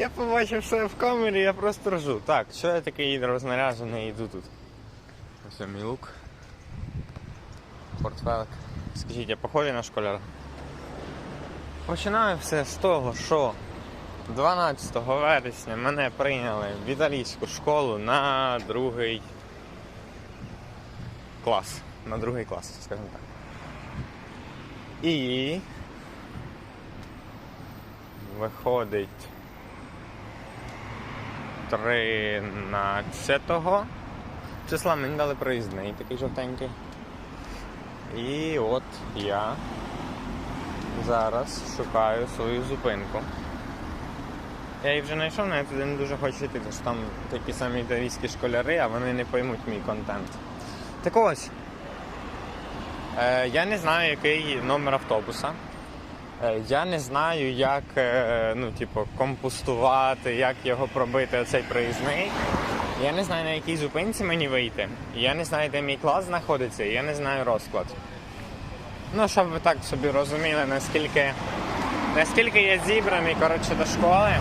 Я побачив все в камері, я просто ржу. Так, що я такий рознаряжений йду тут? Ось мій лук. Портфелик. Скажіть, я похожий на школяра? Починаю все з того, що 12 вересня мене прийняли в італійську школу на другий клас. На другий клас, скажімо так. І виходить 13 числа мені дали проїзний такий жовтенький. І от я зараз шукаю свою зупинку. Я її вже знайшов, але я туди не дуже хочу йти, тому що там такі самі італійські школяри, а вони не поймуть мій контент. Так ось. Е, я не знаю, який номер автобуса. Е, я не знаю, як е, ну, типу, компостувати, як його пробити, оцей проїзний. Я не знаю, на якій зупинці мені вийти. Я не знаю, де мій клас знаходиться, і я не знаю розклад. Ну, щоб ви так собі розуміли, наскільки, наскільки я зібраний коротше, до школи.